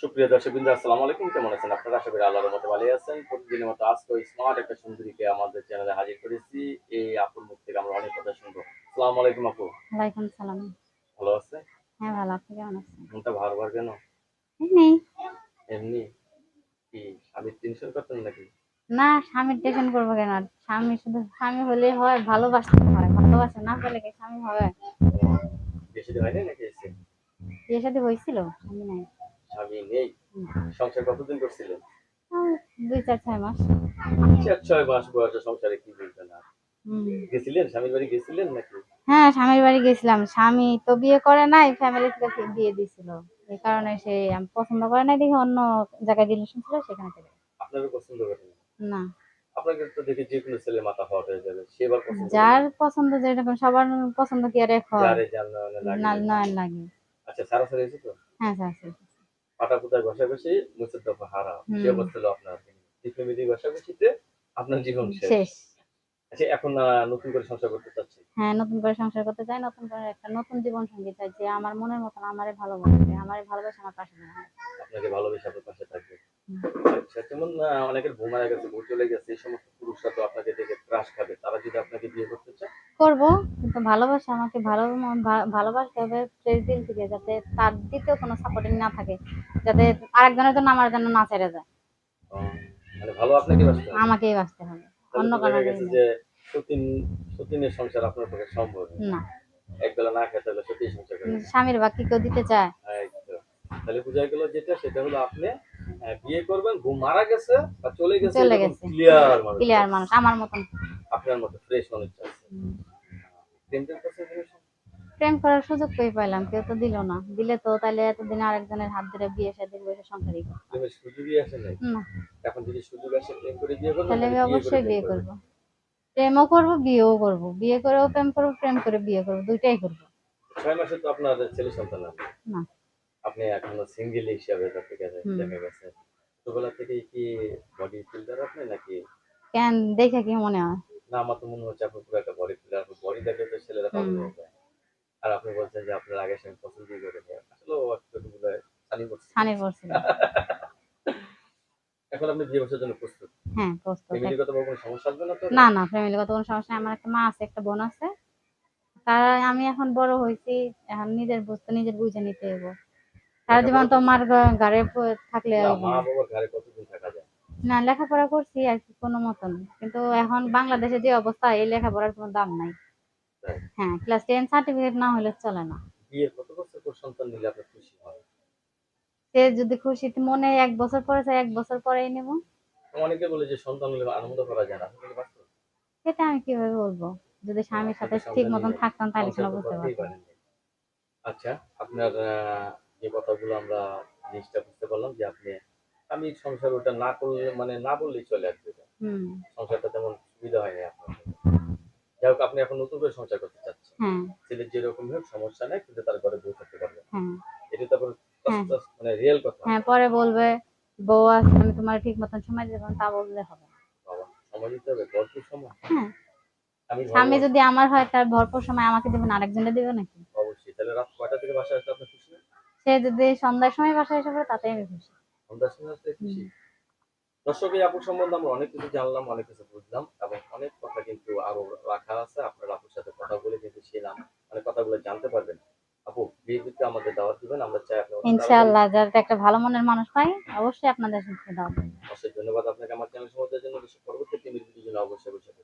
সুপ্রিয় দর্শক বিন্দু আসসালামু আলাইকুম। কেমন আছেন আপনারা? আশা করি আল্লাহর মতো ভালো আছেন। প্রতিদিনের মতো আজকে স্মার্ট একটা সুন্দরীকে আমাদের চ্যানেলে হাজির করেছি। এই আপুর মুখ থেকে আমরা অনেক কথা শুনব। আসসালামু আলাইকুম আপু। ওয়ালাইকুম সালাম ভালো আছে হ্যাঁ ভালো। আপনি কেমন আছেন? মনটা ভার ভার কেন? নেই এমনি? কি স্বামীর টেনশন করতেন নাকি? না স্বামীর টেনশন করব কেন? আর স্বামী শুধু স্বামী হলে হয় ভালোবাসতে হয়। ভালোবাসে না পেলে কি স্বামী হবে? বেশি দিন হয়নি নাকি এসে? বিয়ে সাথে হয়েছিল স্বামী নাই। স্বামী নেই সংসার কতদিন করছিলেন? দুই চার ছয় মাস। চার ছয় মাস বয়সে সংসারে কি হুম। গেছিলেন? স্বামীর বাড়ি গেছিলেন নাকি? হ্যাঁ স্বামীর বাড়ি গেছিলাম। স্বামী তো বিয়ে করে নাই ফ্যামিলি থেকে বিয়ে দিছিল। এই কারণে সে পছন্দ করে নাই দেখে অন্য জায়গায় রিলেশন ছিল সেখানে গেছে। পছন্দ করেন না। আপনাকে তো দেখে যে কোনো ছেলে মাথা হট হয়ে যাবে সেবার পছন্দ যার পছন্দ যেরকম সবার পছন্দ কি আর এক হয় যারে না লাগে। আচ্ছা সারা সারা এসে তো? হ্যাঁ স্যার স্যার পাটা পুতায় ঘষাঘষি মুসের দফা হারা। সে হলো আপনার ফ্যামিলি ঘষাঘষিতে আপনার জীবন শেষ। আচ্ছা এখন নতুন করে সংসার করতে চাচ্ছি হ্যাঁ নতুন করে সংসার করতে চাই নতুন করে একটা নতুন জীবন সঙ্গী চাই যে আমার মনের মতন আমারে ভালোবাসবে আমারে ভালোবাসে আমার পাশে দাঁড়াবে। আপনাকে ভালোবেসে আপনার পাশে থাকবে। আচ্ছা যেমন অনেকের ঘুম মারা গেছে বউ চলে গেছে এই সমস্ত পুরুষরা তো আপনাকে দেখে ত্রাস খাবে। তারা যদি আপনাকে বিয়ে করতে চায় করব কিন্তু ভালোবাসা আমাকে ভালো ভালোবাসতে হবে ফ্রেশ দিল থেকে যাতে তার দ্বিতীয় কোনো সাপোর্টিং না থাকে যাতে আরেকজনের জন্য আমার জন্য না ছেড়ে যায়। মানে ভালো আপনাকে বাঁচতে হবে। আমাকেই বাঁচতে হবে অন্য কারণে যে সতীন সতীনের সংসার আপনার পক্ষে সম্ভব না। একবেলা না খেতে হলে সত্যি সংসার স্বামীর বাকি কেউ দিতে চায়। তাহলে বোঝা গেল যেটা সেটা হলো আপনি বিয়ে করবেন ঘুম মারা গেছে বা চলে গেছে চলে গেছে। ক্লিয়ার মানুষ ক্লিয়ার মানুষ আমার মতন। আপনার মতো ফ্রেশ মানুষ হুম। প্রেম করার সুযোগ কই পাইলাম? কেউ তো দিল না। দিলে তো তাহলে এতদিন আরেকজনের হাত ধরে বিয়ে সাথে বসে সংসারই করতাম। প্রেমের সুযোগই আসে নাই? না। এখন যদি সুযোগ আসে প্রেম করে বিয়ে করবেন তাহলে আমি অবশ্যই বিয়ে করব। প্রেমও করব বিয়েও করব। বিয়ে করেও প্রেম করব প্রেম করে বিয়ে করব। দুইটাই করব। ছয় মাসে তো আপনার ছেলে সন্তান না। আপনি এখনও সিঙ্গেল হিসাবে হুম। দেখা গেছে। ছোটবেলা থেকে কি বডি ফিল্ডার আপনি নাকি? কেন? দেখে কি মনে হয়? না আমার তো মনে হচ্ছে আপনার পুরো একটা বডি ফিল্ডার বডি দেখে তো ছেলেরা পাগল হুম। হয়ে যায় আর আপনি বলছেন যে আপনার আগে সঙ্গে পছন্দই করে দেয় আসলে ও এখন আপনি বিয়ে বছরের জন্য প্রস্তুত? হ্যাঁ প্রস্তুত। ফ্যামিলিগত কোনো সমস্যা আসবে না তো? না না ফ্যামিলিগত কোনো সমস্যা আমার একটা মা আছে একটা বোন আছে। তারা আমি এখন বড় হয়েছি এখন নিজের বুঝতে নিজের বুঝে নিতে হইব। সারা জীবন তো মার গা- ঘাড়ে প- থাকলে না, ঘরে লেখাপড়া করছি আর কি কোনো মতন। কিন্তু এখন বাংলাদেশে যে অবস্থা এই লেখাপড়ার কোনো দাম নাই। হ্যাঁ ক্লাস টেন সার্টিফিকেট না হলে চলে না। বিয়ের কত বছর পর সন্তান নিলে খুশি সে যদি খুশি মনে এক বছর পরে চাই এক বছর পরেই নেব। অনেকে বলে যে সন্তান হলে আনন্দ করা যায় না? সেটা আমি কীভাবে বলব? যদি স্বামীর সাথে ঠিক মতন থাকতাম তাহলে সংসার সেটা বুঝতে পারতাম। আচ্ছা আপনার যে কথাগুলো আমরা জিনিসটা বুঝতে পারলাম যে আপনি আমি সংসার ওটা না করলে মানে না বললেই চলে আসবে। সংসারটা তেমন আপনি এখন নতুন করে সংসার করতে চাচ্ছেন। ছেলের যেরকম হোক সমস্যা নেই কিন্তু তার ঘরে বউ থাকতে পারবে এটা তারপর। মানে রিয়েল কথা। হ্যাঁ পরে বলবে বউ আছে আমি তোমার ঠিক মতন সময় দেবো তা বললে হবে বাবা সময় দিতে হবে ভরপুর সময়। হ্যাঁ। আমি স্বামী যদি আমার হয় তার ভরপুর সময় আমাকে দেবে না আরেকজনে দেবে নাকি? অবশ্যই তাহলে রাত কয়টা থেকে বাসায় আসলে আপনি খুশি? সে যদি সন্ধ্যার সময় বাসায় এসে পড়ে তাতে আমি খুশি। সন্ধ্যার সময় খুশি? দর্শক এই আপুর সম্বন্ধে আমরা অনেক কিছু জানলাম অনেক কিছু বুঝলাম এবং অনেক কথা কিন্তু আরও রাখা আছে। আপনারা আপুর সাথে কথা বলে কিন্তু ছিলাম মানে কথাগুলো জানতে পারবেন। আপু বিয়ে দিতে আমাদের দাওয়াত দিবেন আমরা চাই আপনি ইনশাআল্লাহ যাতে একটা ভালো মনের মানুষ পাই অবশ্যই আপনাদের সাথে দাওয়াত অবশ্যই ধন্যবাদ আপনাকে আমার চ্যানেল সম্বন্ধের জন্য। পরবর্তী টিমের জন্য অবশ্যই অবশ্যই